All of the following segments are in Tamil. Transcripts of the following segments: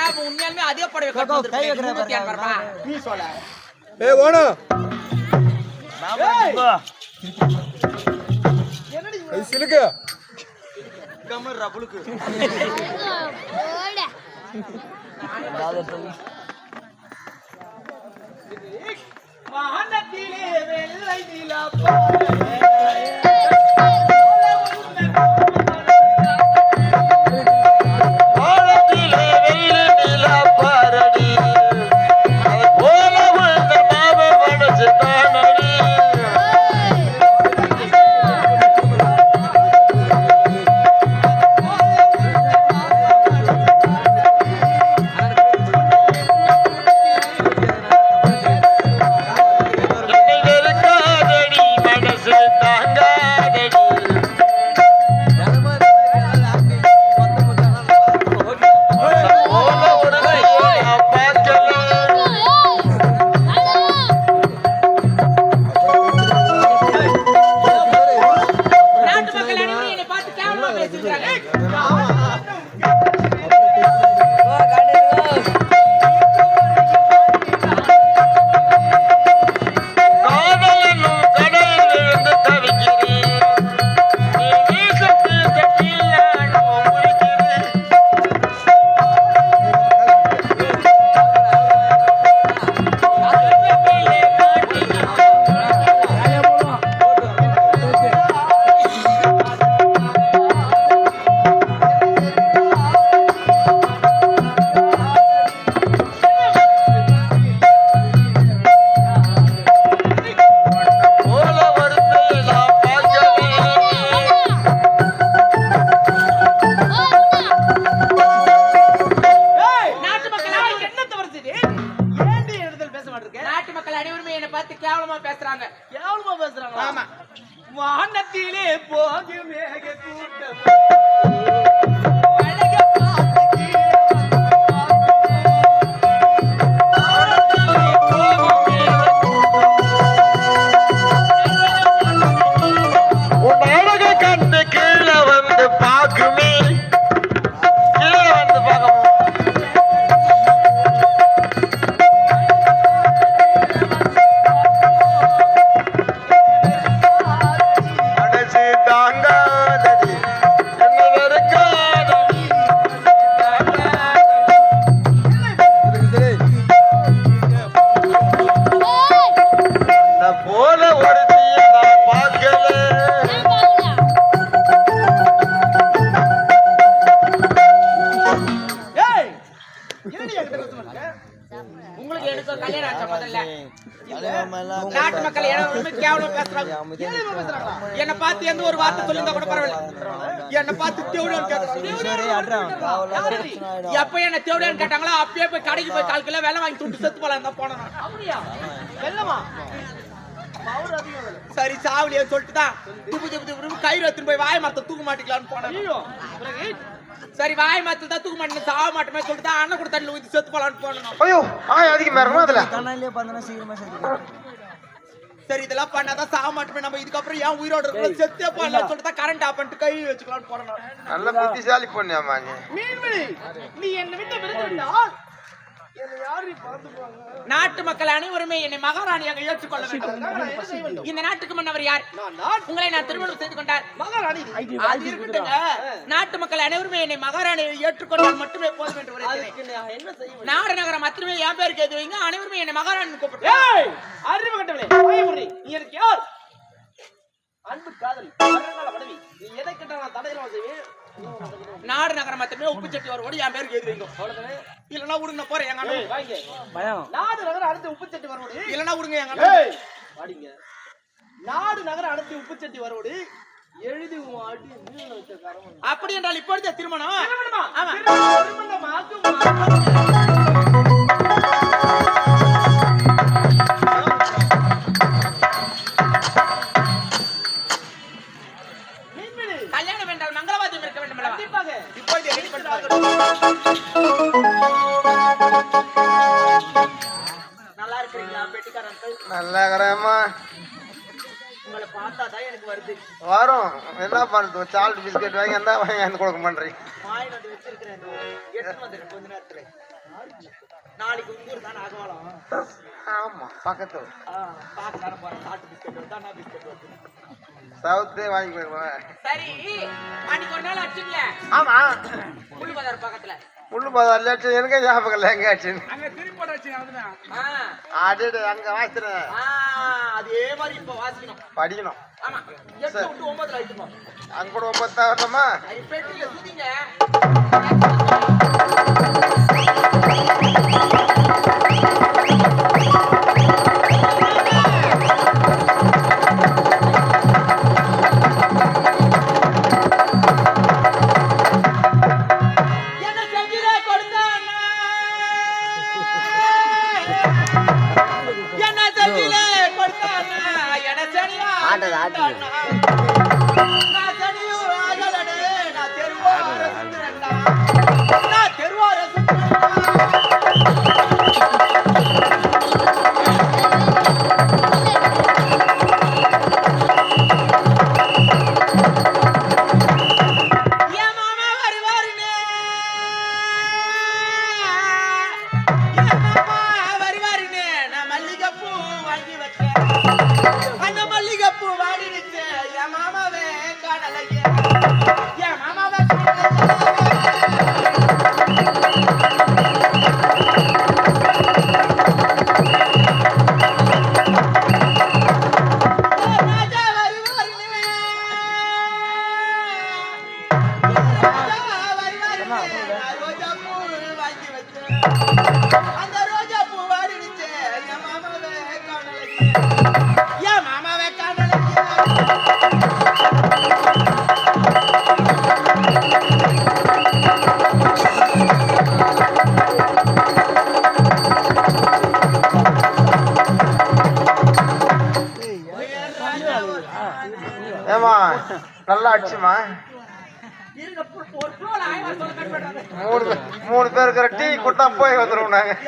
நாள் உண்மையாலுமே அதே புடவை கட்டி வந்திருக்கேன். முன்னூத்தி எண்பது ரூபாய். நீ சொல்ல. ஏய் ஏய். சிலுக்கு. கமர் ரபுளுக்கு வானத்திலே வெள்ளை நிலா வானத்திலே Yeah. பார்த்து தேவடியான்னு கேட்டாங்க எப்ப என்ன தேவடியான்னு கேட்டாங்களோ அப்பயே போய் கடைக்கு போய் கால் கிலோ வெள்ளம் வாங்கி துண்டு செத்து போலாம் தான் வெள்ளமா? சரி சாவலியே சொல்லிட்டு தான் துப்பு துப்பு துப்பு கயிறு எடுத்துன்னு போய் வாய் மரத்தை தூக்க மாட்டீங்களான்னு போனேன் சரி வாய் மரத்தில் தான் தூக்க மாட்டேன் சாவ மாட்டேமே சொல்லிட்டு தான் அண்ணன் கூட தண்ணி ஊற்றி செத்து போலான்னு போனோம் ஐயோ ஆய் அதிகம் அதுல? சரி இதெல்லாம் பண்ணாதான் சாக மாட்டோமே நம்ம இதுக்கப்புறம் ஏன் உயிரோட இருக்கணும்? செத்தே போடலாம் சொல்லிட்டு தான் கரண்ட் ஆஃப் பண்ணிட்டு கை வச்சுக்கலாம்னு போனோம் நல்ல புத்திசாலி பொண்ணு அம்மா நீ மீன்மணி நீ என்னை விட்டு விருதுவிட்டால் நாட்டு மக்கள் அனைவருமே என்னை மகாராணியாக ஏற்றுக்கொள்ள வேண்டும். இந்த நாட்டுக்கு மன்னவர் யார்? உங்களை நான் திருமணம் செய்து கொண்டார். மகாராணி. அது இருக்கட்டுங்க நாட்டு மக்கள் அனைவருமே என்னை மகாராணியை ஏற்றுக்கொண்டால் மட்டுமே போதும் என்று நாடு நகரம் மட்டுமே என் பேருக்கு எது வைங்க? அனைவருமே என்னை மகாராணி கூப்பிடுறேன் அறிவு கட்டவளே நீ எனக்கு யார்? அன்பு காதல். மனைவி நீ எதை கேட்டால் நான் தடையில செய்வேன். நாடு நகரம் மட்டுமே உப்பு சட்டி வரோடு என் பேருக்கு எழுதி வைங்க அவ்வளவுதானே இல்லனா விடுங்க போறேன் எங்க அண்ணன். நாடு நகரம் அடுத்து உப்பு சட்டி வரோடு இல்லனா விடுங்க எங்க வாடிங்க. நாடு நகரம் அடுத்து உப்பு சட்டி வரோடு எழுதி. அப்படி என்றால் இப்பொழுதே திருமணம். ஆமா. கல்யாணம் வரும். என்ன பண்ணுறது சால்ட் பிஸ்கெட் வாங்கி என்ன வாங்கி வந்து கொடுக்க மாட்டேறீங்க. நாளைக்கு உங்கூர் தான் அகவாலம் ஆமாம் பக்கத்து பார்க்க தானே போறேன். சாட்டு பிஸ்கெட் வருது அண்ணா பிஸ்கெட் வருது? சவுத்தே வாங்கி போயிருவேன் சரி அன்னைக்கு ஒரு நாள் அடிச்சுங்களே ஆமாம் புள்ளி பதார் பக்கத்துல. முள்ளு லட்சம் எனக்கே ஞாபகம் இல்லை எங்கே ஆச்சு அங்க திருப்பி போட்டு வச்சுங்க ஆ அடே அங்கே வாசிக்கிறேன் ஆ, அதே மாதிரி இப்ப வாசிக்கணும். படிக்கணும். ஆமா. எட்டு விட்டு ஒன்பதுல வைக்கணும் அங்கே கூட ஒன்பது தான் வரணுமா அது பெட்டியில சுதிங்க என்ன செஞ்சிலே கொடுத்தானா? என்ன செடியா கொடுத்தானா? நான் வாங்கி வச்சேன். டீ கொடுத்தா போய் வந்துடுவோம் நாங்கள்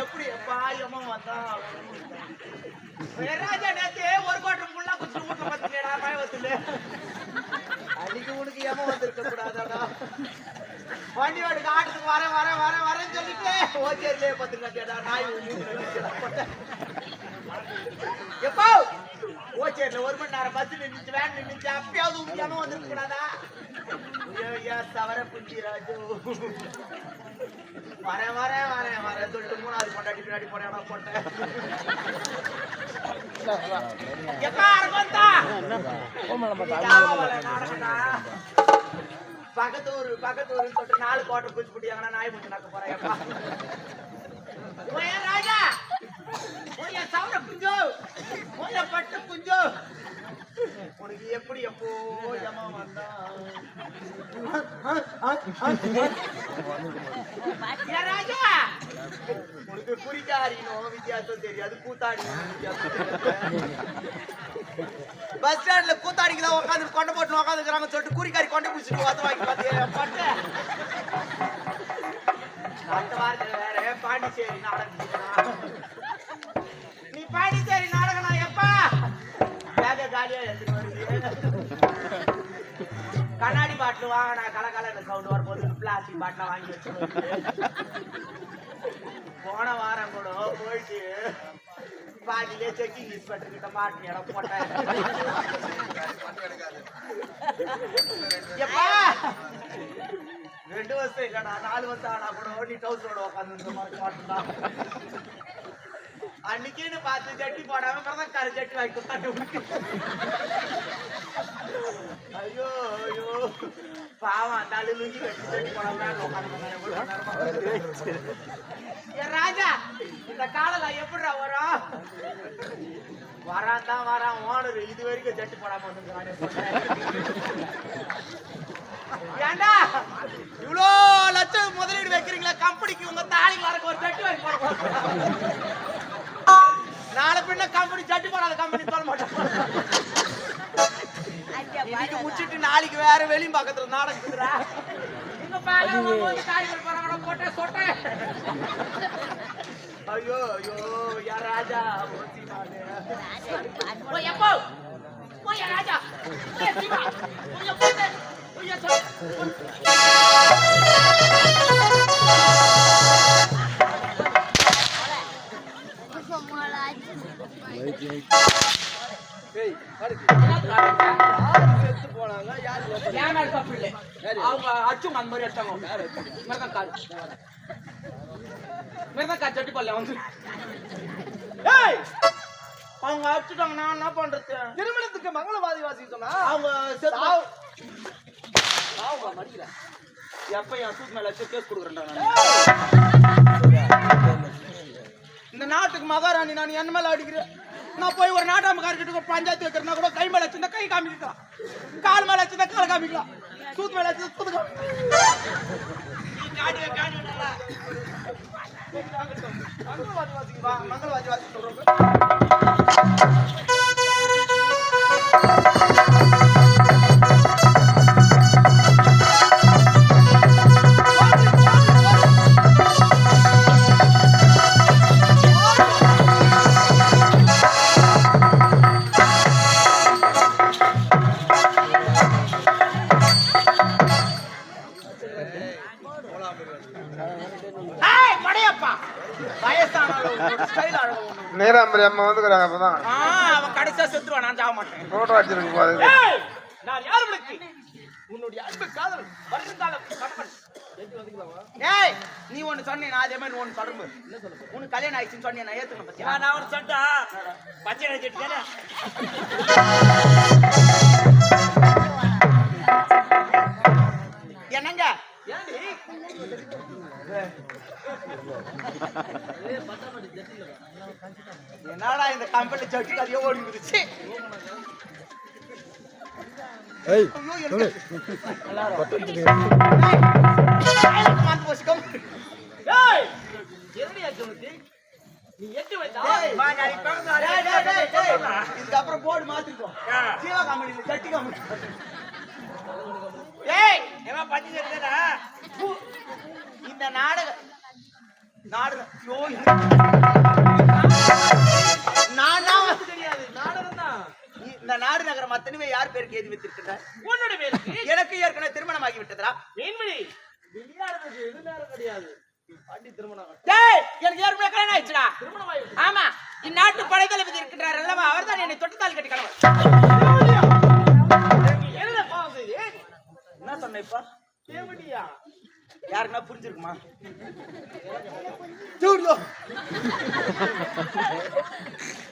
எப்படி பாயமா வந்தான் ராஜா நேத்து ஒரு கோட்டை ஃபுல்லா குச்சி ஊட்ட பத்தினேடா பயவத்துல அன்னைக்கு உனக்கு ஏமா வந்திருக்க கூடாதாடா வண்டி வாடுக்கு ஆட்டுக்கு வர வர வர வரேன்னு சொல்லிட்டு ஓச்சேரிலே பத்துங்கடா நாய் எப்போ ஓச்சேரில ஒரு மணி நேரம் பஸ் நின்றுச்சு வேன் நின்றுச்சு அப்பயாவது உங்க ஏமா வந்திருக்க கூடாதா? சவர புஞ்சி ராஜு. வரேன் வரேன் வரேன் வரேன் சொல்லிட்டு மூணாவது பொண்டாட்டி பின்னாடி போனேன் போட்டேன். எப்பா அரகோந்தா பக்கத்து பக்கத்து ஊருன்னு சொல்லிட்டு நாலு கோட்டை பூச்சி புட்டியாங்கன்னா நாய் முச்சு நடக்க போறேன் எப்பா. ராஜா? சவர புஞ்சோ? ஓய் பட்டு குஞ்சோ உனக்கு எப்படி எப்போ ஏ ராஜா! உனக்கு குறிக்காரினும் வித்தியாசம் தெரியாது தெரியாது. பஸ் ஸ்டாண்ட்ல கூத்தாடிக்கு தான் உட்காந்து கொண்டை போட்டு உட்காந்துக்கிறாங்க சொல்லிட்டு குறிக்காரி கொண்டை பிடிச்சிட்டு வந்து வாங்கி பார்த்தியா? பட்ட. அடுத்த வாரத்துல வேற பாண்டிச்சேரி நாடகம் நீ எப்பா எடுத்துட்டு வருது கண்ணாடி பாட்டில் வாங்கினா கலக்கல சவுண்ட் வரும்போது பிளாஸ்டிக் பாட்டில் வாங்கி வச்சு போன வாரம் கூட போயிட்டு பாதியிலே செக்கிங் இன்ஸ்பெக்டர் கிட்ட மாட்டு இடம் போட்டேன். எப்பா? ரெண்டு வருஷம் இல்லைடா நாலு வருஷம் ஆனா கூட நீ டவுசரோட உட்காந்து இந்த மாதிரி தான் அன்னைக்குன்னு பார்த்து ஜட்டி போடாம பிறகு கரு ஜட்டி வாங்கி கொடுத்தாட்டு ஐயோ ஐயோ. பாவம் அந்த ஆளு லுங்கி வெட்டி ஜட்டி போடாம ராஜா இந்த காலல எப்படிடா வரும்? வரான் தான் வரான். ஓனர் இது வரைக்கும் ஜட்டி போடாம வந்துருக்கானே ஏண்டா இவ்வளோ லட்சம் முதலீடு வைக்கிறீங்களா? கம்பெனிக்கு உங்க தாலிக்கு வரக்கு ஒரு ஜட்டி வாங்கி போட நாளை பின்ன கம்பெனி ஜட்டி போடாத கம்பெனி சொல்ல மாட்டோம் இன்னைக்கு முடிச்சிட்டு நாளைக்கு வேற வெளியும் பக்கத்துல நாடகத்துக்குறா சொட்டை. ஐயோ ஐயோ ராஜா எப்போ? ராஜா சிவா போய் போட்டு போய் சொல் ஏய் பாருங்க செத்து போனாங்க யாரு ஏன் மேல தப்பு இல்லை அவங்க அச்சும் அந்த மாதிரி எடுத்தாங்க மிருதம் கார் மிருதம் கார் சட்டி பல்ல வந்து ஏய் அவங்க அடிச்சுட்டாங்க நான் என்ன பண்றது திருமணத்துக்கு மங்களவாதி வாசி சொன்னா அவங்க செத்து சாவு. சாவுமா, மடிக்கிறேன். எப்ப என் சூட் மேல வச்சு கேஸ் கொடுக்குறேன் இந்த நாட்டுக்கு மகாராணி நான் என் மேல அடிக்கிறேன்? நான் போய் ஒரு நாட்டாமக்காரர்கிட்ட ஒரு பஞ்சாயத்து வைக்கிறேன்னா கூட கை மேல வச்சிருந்தா கை காமிக்கலாம். கால் மேல வச்சிருந்தா கால் காமிக்கலாம். சூத் மேல வச்சிருந்தா சூத்து காமிக்கலாம். மங்களவாதி வாசிக்கு வா, மங்களவாதி வாசி சாக மாட்டேன் போட்டோ அடிச்சிருக்கு போது ஏய், நான் யார் உனக்கு? உன்னுடைய அன்பு காதல் கணவன். ஏய் நீ ஒண்ணு சொன்னே நான் அதே மாதிரி சொல்றேன் பாரு. உனக்கு கல்யாணம் ஆயிடுச்சுன்னு சொன்னேன் நான் ஏத்துக்கணும் பத்தியா? நான் அவன் சட்டா. பச்சை அடிச்சிட்டு என்னங்க? என்னடா இந்த கம்பெனி சட்டி கதையோ ஓடி இருந்துச்சு ஏய் ஆமா இந்நாட்டு படைத்தளபதி இருக்கின்றார் அல்லவா? அவர்தான் என்னை தொட்டுத்தால் கட்டி கணவர் என்ன சொன்ன இப்ப? தேவடியா? யாருக்குன்னா புரிஞ்சிருக்குமா?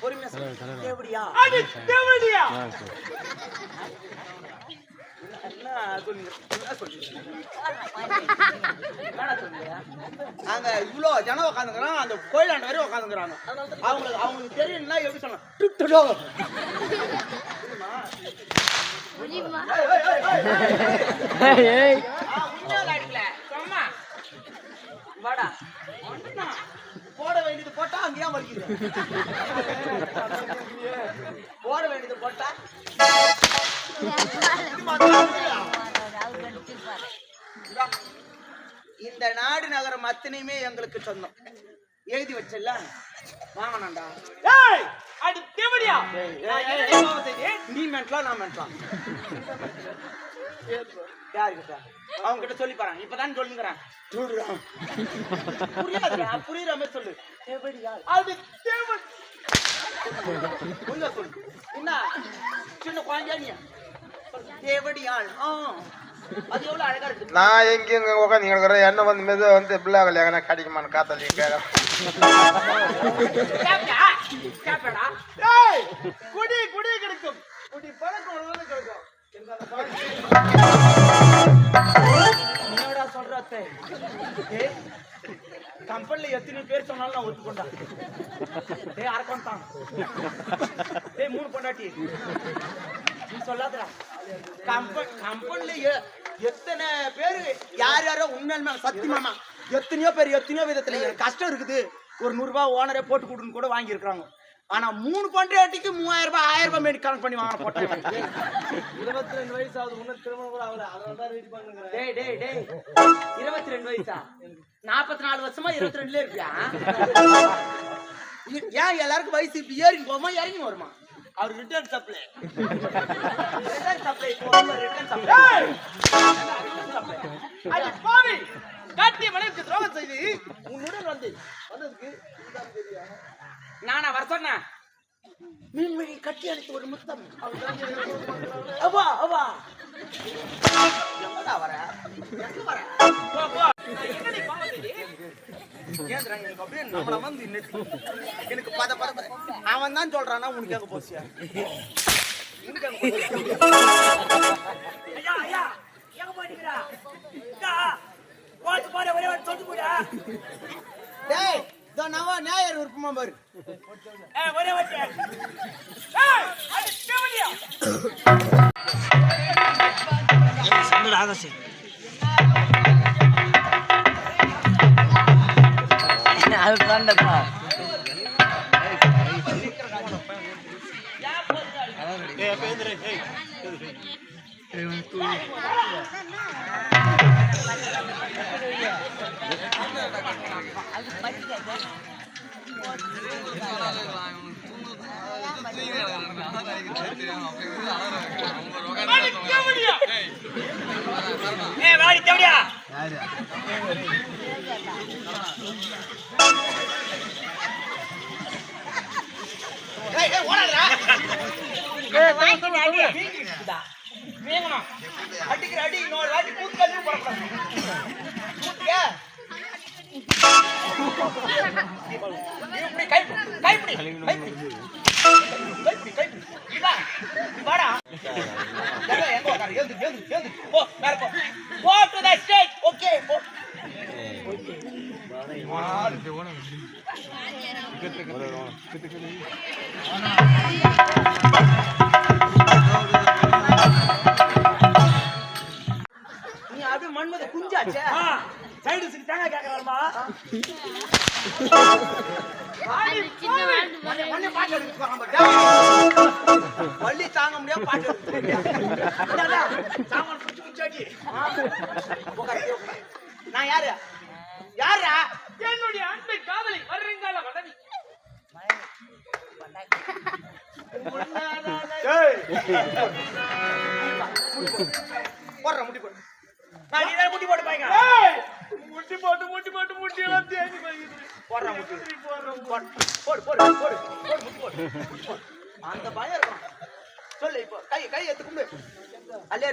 பொறுமையா அடி தேவடியா என்ன சொன்னீங்க? என்ன சொன்னீங்க? என்னடா சொன்னீங்க? இவ்ளோ ஜனம் உட்காந்துக்கிறாங்க அந்த கோயிலாண்ட வரையும் உட்காந்துக்கிறாங்க அவங்களுக்கு அவங்களுக்கு தெரியும்னா எப்படி. வந்துட்டான். போட வேண்டியது போட்டா அங்கேயே வலிக்குது போட வேண்டியது போட்டா. இந்த நாடு நகரம் அத்தனையுமே எங்களுக்கு சொந்தம். எழுதி வச்சல வாங்கணும்டா ஏய் அடி தேவடியா? நீ மென்டலா நான் மென்டலா? யாருக்கிட்ட? அவங்க கிட்ட சொல்லி பாருங்க. இப்பதான் சொல்லுங்கிறேன். புரியாதுடா புரியுற மாதிரி சொல்லு. எப்படியா அது தேவ ஒழுங்கா சொல்லு. என்ன? சின்ன குழந்தையா நீ? தேவடியாள்? ஆ அது எவ்வளவு அழகா இருக்கு நான் எங்கேயும் உட்காந்து கிடக்குறேன் என்ன வந்து மெதுவாக வந்து பிள்ளை கல்யாணம் கிடைக்குமான்னு காத்தலி குடி குடி கிடைக்கும். குடி பழக்கம் கிடைக்கும். என்னடா கம்பெனில எத்தனை பேர் சொன்னாலும் நான் ஒத்துக்கொண்டா? டேய் அரக்கன் தான் டேய் மூணு பொண்டாட்டி. நீ சொல்லாதடா. கம்பெனி கம்பெனில எத்தனை பேரு யார் யாரோ உண்மையுமே சத்தியமாமா எத்தனையோ பேர் எத்தனையோ விதத்துல எனக்கு கஷ்டம் இருக்குது. ஒரு நூறு ரூபாய் ஓனரே போட்டு கொடுன்னு கூட வாங்கி இருக்காங்க ஆனா மூணு பண்றாட்டிக்கு மூவாயிரம் ரூபாய் ஆயிரம் ரூபாய் மேடி கணக்கு பண்ணி வாங்க போட்டேன் இருபத்தி ரெண்டு வயசு ஆகுது முன்ன திருமணம் கூட ஆகல. அதனால தான் ரெடி பண்ணுங்கிறேன் டேய் டேய் டேய். இருபத்தி ரெண்டு வயசா? நாற்பத்தி நாலு வருஷமா இருபத்தி ரெண்டுல இருப்பியா? ஏன் எல்லாருக்கும் வயசு இப்ப ஏறி போமா இறங்கி வருமா? அவர் return supply return supply return supply அடி பாவி காட்டிய மனைவிக்கு துரோகம் செய்து உன்னுடன் வந்து வந்ததுக்கு நானா வர சொன்னேன். மீன்மொழி கட்டி அழைத்து ஒரு முத்தம். அவா அவா! எங்கடா வர? எங்க வர? எனக்கு பத பத அவன் தான் சொல்றானா உனக்கு எங்க போச்சியா ஐயா ஐயா எங்க போறீங்கடா ஓட்டு போட ஒரே ஒரு தொட்டு அது பாரு ஒரே ஒரே அடிக்கிற அடி இன்னொரு வாட்டி கூத்து போடக்கூடாது கைப்பிடி கைப்பிடி கைப்பிடி வள்ளி தாங்க முடியாம பாட்டு சாமான் நான் யாரு யாரா என்னுடைய அன்பை காதலி வருங்கால மனைவி போடுற முடி போடு நான் இதை முட்டி போட்டு பாய்ங்க முட்டி போட்டு முட்டி போட்டு முட்டி எல்லாம் தேஞ்சு போடுற போடுறோம் போடு போடு போடு போடு போடு. அந்த பயம் இருக்கும் சொல்லு இப்போ. கை கை எடுத்து கும்பிடு. அல்லே